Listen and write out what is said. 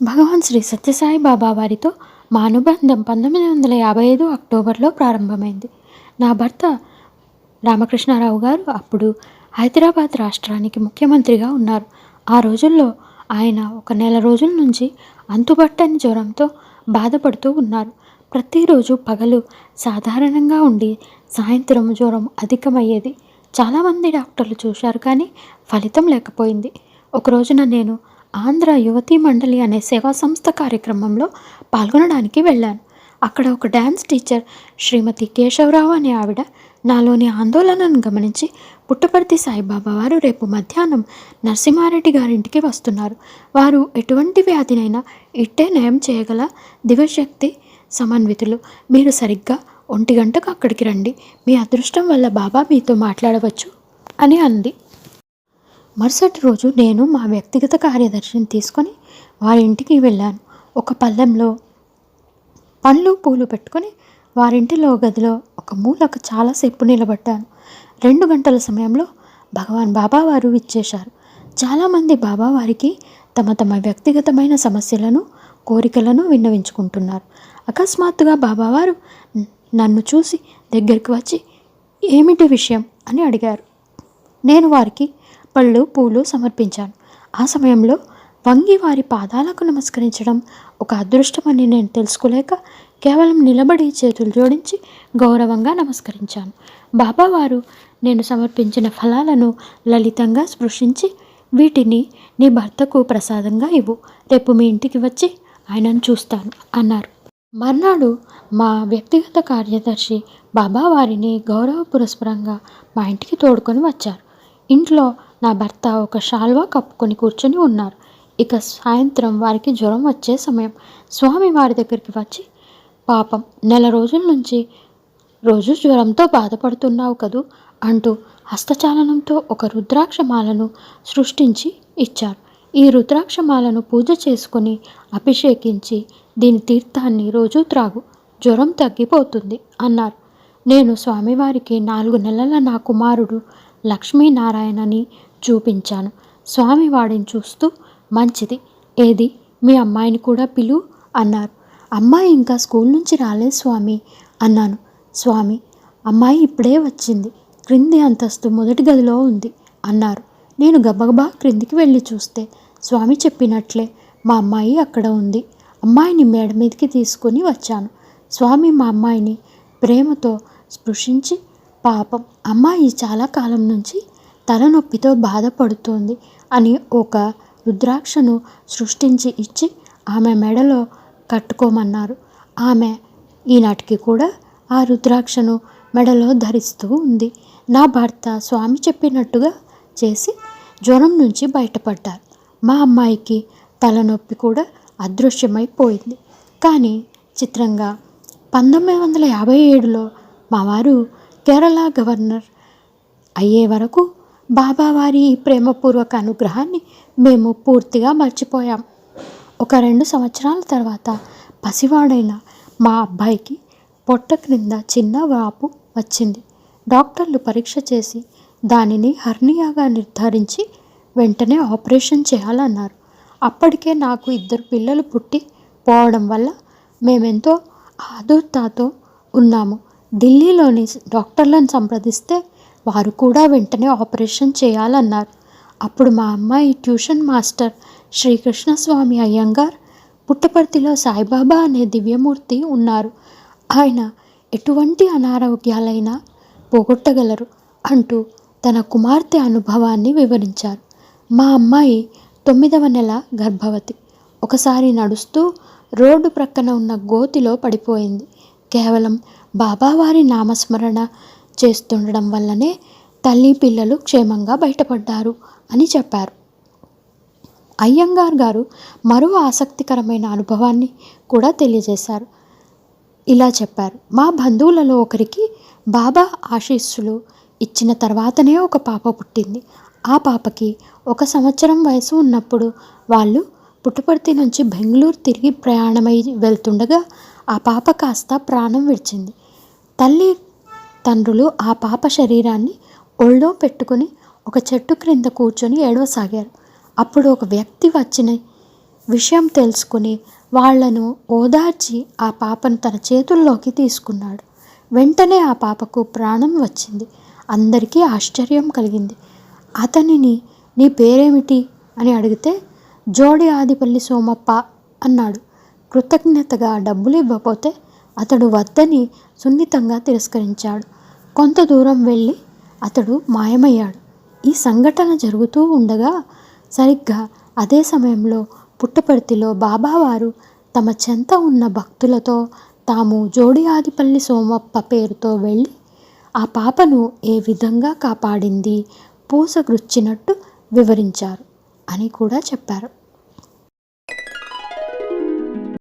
భగవాన్ శ్రీ సత్యసాయి బాబా వారితో మా అనుబంధం పంతొమ్మిది వందల యాభై ఐదు అక్టోబర్లో ప్రారంభమైంది. నా భర్త రామకృష్ణారావు గారు అప్పుడు హైదరాబాద్ రాష్ట్రానికి ముఖ్యమంత్రిగా ఉన్నారు. ఆ రోజుల్లో ఆయన ఒక నెల రోజుల నుంచి అంతుబట్టని జ్వరంతో బాధపడుతూ ఉన్నారు. ప్రతిరోజు పగలు సాధారణంగా ఉండి సాయంత్రం జ్వరం అధికమయ్యేది చాలామంది డాక్టర్లు చూశారు కానీ ఫలితం లేకపోయింది. ఒక రోజున నేను ఆంధ్ర యువతీ మండలి అనే సేవా సంస్థ కార్యక్రమంలో పాల్గొనడానికి వెళ్ళాను. అక్కడ ఒక డ్యాన్స్ టీచర్ శ్రీమతి కేశవరావు అనే ఆవిడ నాలోని ఆందోళనను గమనించి పుట్టపర్తి సాయిబాబా వారు రేపు మధ్యాహ్నం నరసింహారెడ్డి గారింటికి వస్తున్నారు. వారు ఎటువంటి వ్యాధినైనా ఇట్టే నయం చేయగల దివ్యశక్తి సమన్వితులు. మీరు సరిగ్గా ఒంటి గంటకు అక్కడికి రండి. మీ అదృష్టం వల్ల బాబా మీతో మాట్లాడవచ్చు అని అంది. మరుసటి రోజు నేను మా వ్యక్తిగత కార్యదర్శిని తీసుకొని వారి ఇంటికి వెళ్ళాను. ఒక పళ్ళెంలో పండ్లు పూలు పెట్టుకొని వారింటిలో గదిలో ఒక మూలకు చాలాసేపు నిలబడ్డాను. రెండు గంటల సమయంలో భగవాన్ బాబావారు విచ్చేశారు. ఇచ్చేశారు చాలామంది బాబావారికి తమ తమ వ్యక్తిగతమైన సమస్యలను కోరికలను విన్నవించుకుంటున్నారు. అకస్మాత్తుగా బాబావారు నన్ను చూసి దగ్గరికి వచ్చి ఏమిటి విషయం? అని అడిగారు. నేను వారికి పళ్ళు పూలు సమర్పించాను. ఆ సమయంలో వంగి వారి పాదాలకు నమస్కరించడం ఒక అదృష్టమని నేను తెలుసుకోలేక కేవలం నిలబడి చేతులు జోడించి గౌరవంగా నమస్కరించాను. బాబావారు నేను సమర్పించిన ఫలాలను లలితంగా స్పృశించి వీటిని నీ భర్తకు ప్రసాదంగా ఇవ్వు. రేపు మీ ఇంటికి వచ్చి ఆయనను చూస్తాను అన్నారు. మర్నాడు మా వ్యక్తిగత కార్యదర్శి బాబా వారిని గౌరవ పురస్పరంగా మా ఇంటికి తోడుకొని వచ్చారు. ఇంట్లో నా భర్త ఒక షాల్వా కప్పుకొని కూర్చొని ఉన్నారు. ఇక సాయంత్రం వారికి జ్వరం వచ్చే సమయం. స్వామి వారి దగ్గరికి వచ్చి పాపం నెల రోజుల నుంచి రోజు జ్వరంతో బాధపడుతున్నావు కదూ అంటూ హస్తచాలనంతో ఒక రుద్రాక్షమాలను సృష్టించి ఇచ్చారు. ఈ రుద్రాక్షమాలను పూజ చేసుకొని అభిషేకించి దీని తీర్థాన్ని రోజు త్రాగు జ్వరం తగ్గిపోతుంది అన్నారు. నేను స్వామివారికి నాలుగు నెలల నా కుమారుడు లక్ష్మీనారాయణని చూపించాను. స్వామి వాడిని చూస్తూ మంచిది ఏది? మీ అమ్మాయిని కూడా పిలు అన్నారు. అమ్మాయి ఇంకా స్కూల్ నుంచి రాలేదు స్వామి అన్నాను. స్వామి అమ్మాయి ఇప్పుడే వచ్చింది. క్రింది అంతస్తు మొదటి గదిలో ఉంది అన్నారు. నేను గబగబా క్రిందికి వెళ్ళి చూస్తే స్వామి చెప్పినట్లే మా అమ్మాయి అక్కడ ఉంది. అమ్మాయిని మేడ మీదకి తీసుకొని వచ్చాను. స్వామి మా అమ్మాయిని ప్రేమతో స్పృశించి పాపం అమ్మాయి చాలా కాలం నుంచి తలనొప్పితో బాధపడుతోంది అని ఒక రుద్రాక్షను సృష్టించి ఇచ్చి ఆమె మెడలో కట్టుకోమన్నారు. ఆమె ఈనాటికి కూడా ఆ రుద్రాక్షను మెడలో ధరిస్తూ ఉంది. నా భర్త స్వామి చెప్పినట్టుగా చేసి జ్వరం నుంచి బయటపడ్డారు. మా అమ్మాయికి తలనొప్పి కూడా అదృశ్యమైపోయింది కానీ చిత్రంగా పంతొమ్మిది వందల యాభై ఏడులో మా వారు కేరళ గవర్నర్ అయ్యే వరకు బాబావారి ఈ ప్రేమపూర్వక అనుగ్రహాన్ని మేము పూర్తిగా మర్చిపోయాం. ఒక రెండు సంవత్సరాల తర్వాత పసివాడైన మా అబ్బాయికి పొట్ట క్రింద చిన్న వాపు వచ్చింది. డాక్టర్లు పరీక్ష చేసి దానిని హర్నియాగా నిర్ధారించి వెంటనే ఆపరేషన్ చేయాలన్నారు. అప్పటికే నాకు ఇద్దరు పిల్లలు పుట్టి పోవడం వల్ల మేమెంతో ఆదుర్తాతో ఉన్నాము. ఢిల్లీలోని డాక్టర్లను సంప్రదిస్తే వారు కూడా వెంటనే ఆపరేషన్ చేయాలన్నారు. అప్పుడు మా అమ్మాయి ట్యూషన్ మాస్టర్ శ్రీకృష్ణస్వామి అయ్యంగార్ పుట్టపర్తిలో సాయిబాబా అనే దివ్యమూర్తి ఉన్నారు. ఆయన ఎటువంటి అనారోగ్యాలైనా పోగొట్టగలరు అంటూ తన కుమార్తె అనుభవాన్ని వివరించారు. మా అమ్మాయి తొమ్మిదవ నెల గర్భవతి. ఒకసారి నడుస్తూ రోడ్డు ప్రక్కన ఉన్న గోతిలో పడిపోయింది. కేవలం బాబావారి నామస్మరణ చేస్తుండడం వల్లనే తల్లి పిల్లలు క్షేమంగా బయటపడ్డారు అని చెప్పారు. అయ్యంగార్ గారు మరో ఆసక్తికరమైన అనుభవాన్ని కూడా తెలియజేశారు. ఇలా చెప్పారు. మా బంధువులలో ఒకరికి బాబా ఆశీస్సులు ఇచ్చిన తర్వాతనే ఒక పాప పుట్టింది. ఆ పాపకి ఒక సంవత్సరం వయసు ఉన్నప్పుడు వాళ్ళు పుట్టపర్తి నుంచి బెంగళూరు తిరిగి ప్రయాణమై వెళ్తుండగా ఆ పాప కాస్త ప్రాణం విడిచింది. తల్లి తండ్రులు ఆ పాప శరీరాన్ని ఒళ్ళో పెట్టుకుని ఒక చెట్టు క్రింద కూర్చొని ఏడవసాగారు. అప్పుడు ఒక వ్యక్తి వచ్చిన విషయం తెలుసుకుని వాళ్ళను ఓదార్చి ఆ పాపను తన చేతుల్లోకి తీసుకున్నాడు. వెంటనే ఆ పాపకు ప్రాణం వచ్చింది. అందరికీ ఆశ్చర్యం కలిగింది. అతనిని నీ పేరేమిటి? అని అడిగితే జోడి ఆదిపల్లి సోమప్ప అన్నాడు. కృతజ్ఞతగా డబ్బులు ఇవ్వకపోతే అతడు వద్దని సున్నితంగా తిరస్కరించాడు. కొంత దూరం వెళ్ళి అతడు మాయమయ్యాడు. ఈ సంఘటన జరుగుతూ ఉండగా సరిగ్గా అదే సమయంలో పుట్టపర్తిలో బాబావారు తమ చెంత ఉన్న భక్తులతో తాము జోడి ఆదిపల్లి సోమప్ప పేరుతో వెళ్ళి ఆ పాపను ఏ విధంగా కాపాడింది పూసగుచ్చినట్టు వివరించారు అని కూడా చెప్పారు.